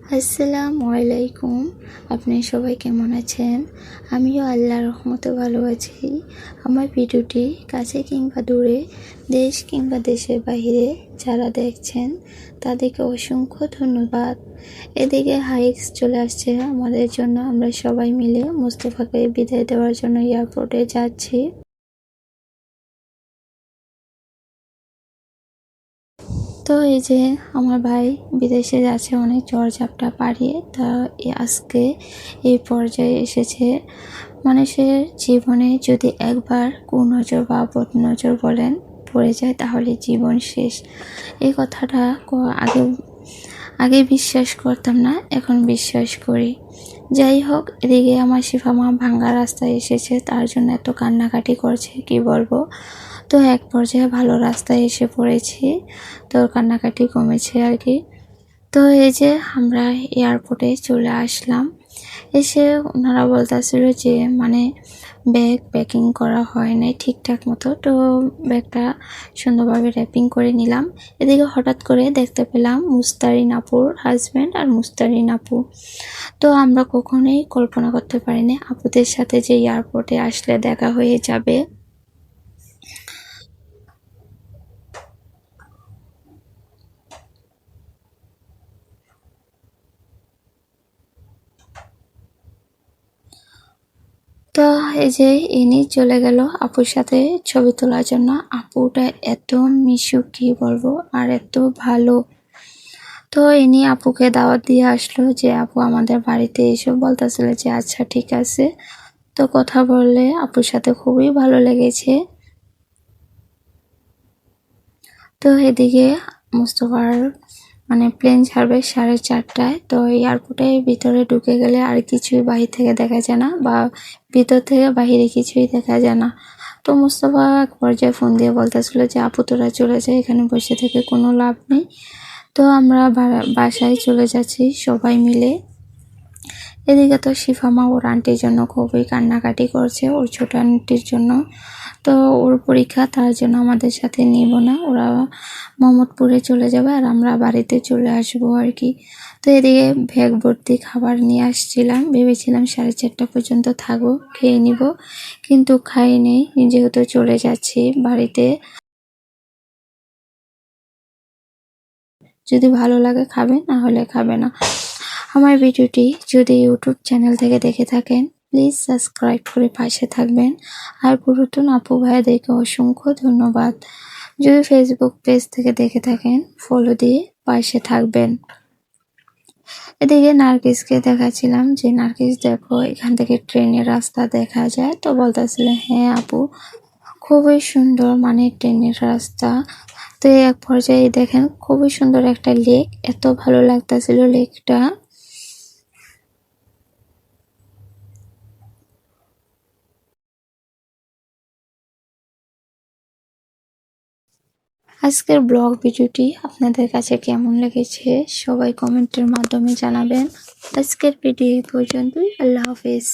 আসসালামু আলাইকুম। আপনি সবাই কেমন আছেন? আমিও আল্লাহর রহমতে ভালো আছি। আমার ভিডিওটি কাছে কিংবা দূরে, দেশ কিংবা দেশের বাইরে যারা দেখছেন, তাদেরকে অসংখ্য ধন্যবাদ। এদিকে হাইক্স চলে আসছে। আমাদের জন্য আমরা সবাই মিলে মোস্তফাকে বিদায় দেওয়ার জন্য এয়ারপোর্টে যাচ্ছি। তো এই যে আমার ভাই বিদেশে যাচ্ছে অনেক ঝড়ঝাপটা পাড়িয়ে, তা আজকে এই পর্যায়ে এসেছে। মানুষের জীবনে যদি একবার কুনজর বা বদনজর বলেন, পড়ে যায়, তাহলে জীবন শেষ। এই কথাটা আগে আগে বিশ্বাস করতাম না, এখন বিশ্বাস করি। যাই হোক, এদিকে আমার শিফা মা ভাঙ্গা রাস্তায় এসেছে, তার জন্য এত কান্নাকাটি করছে, কি বলব? তো এক পর্যায়ে ভালো রাস্তায় এসে পড়েছি। তো কান্নাকাটি কমেছে আর কি। তো এই যে আমরা এয়ারপোর্টে চলে আসলাম। এসে ওনারা বলতেছিল যে মানে ব্যাগ প্যাকিং করা হয় নাই ঠিকঠাক মতো। তো ব্যাগটা সুন্দরভাবে র্যাপিং করে নিলাম। এদিকে হঠাৎ করে দেখতে পেলাম মুস্তারিন আপুর হাজব্যান্ড আর মুস্তারিন আপু তো আমরা কখনোই কল্পনা করতে পারিনি, আপুদের সাথে যে এয়ারপোর্টে আসলে দেখা হয়ে যাবে। তো এই যে ইনি চলে গেল আপুর সাথে ছবি তোলার জন্য। আপুটা এত মিশু কি বলব? আর এত ভালো। তো ইনি আপুকে দাওয়াত দিয়ে আসলো যে, আপু, আমাদের বাড়িতে এসে বলতেছিল যে আচ্ছা ঠিক আছে। তো কথা বললে আপুর সাথে খুবই ভালো লেগেছে। তো এদিকে মুস্তফার মানে প্লেন ছাড়বে সাড়ে চারটায়। তো এয়ারপোর্টের ভিতরে ঢুকে গেলে আর কিছুই বাহির থেকে দেখা যায় না বা ভিতর থেকে বাহিরে কিছুই দেখা যায় না। তো মোস্তফা এক পর্যায়ে ফোন দিয়ে বলতেছিল যে আপুতরা চলে যায় এখানে বসে থেকে কোনো লাভ নেই। তো আমরা বাসায় চলে যাচ্ছি সবাই মিলে। এদিকে তো শিফামা ওর আন্টির জন্য খুবই কান্নাকাটি করছে, ওর ছোট আন্টির জন্য। তো ওর পরীক্ষা তার জন্য আমাদের সাথে নিব না, ওরা মোহাম্মদপুরে চলে যাবে আর আমরা বাড়িতে চলে আসব আর কি। তো এদিকে ব্যাগ ভর্তি খাবার নিয়ে আসছিলাম, ভেবেছিলাম সাড়ে চারটা পর্যন্ত থাকব, খেয়ে নিব, কিন্তু খাইনি যেহেতু চলে যাচ্ছি বাড়িতে। যদি ভালো লাগে খাবে, না হলে খাবে না। আমার ভিডিওটি যদি ইউটিউব চ্যানেল থেকে দেখে থাকেন প্লিজ সাবস্ক্রাইব করে পাশে থাকবেন। আর পুরাতন আপু ভাইয়াদেরকে অসংখ্য ধন্যবাদ। যদি ফেসবুক পেজ থেকে দেখে থাকেন ফলো দিয়ে পাশে থাকবেন। এদিকে নার্গিসকে দেখাচ্ছিলাম যে, নার্গিস, দেখো, এখান থেকে ট্রেনের রাস্তা দেখা যায়। তো বলতেছিল হ্যাঁ আপু, খুবই সুন্দর মানে ট্রেনের রাস্তা। তো এক পর্যায়ে দেখেন, খুবই সুন্দর একটা লেক এত ভালো লাগতেছিল লেকটা আজকের ব্লগ ভিডিওটি আপনাদের কাছে কেমন লেগেছে সবাই কমেন্টের মাধ্যমে জানাবেন। আজকের ভিডিও এই পর্যন্তই, আল্লাহ হাফেজ।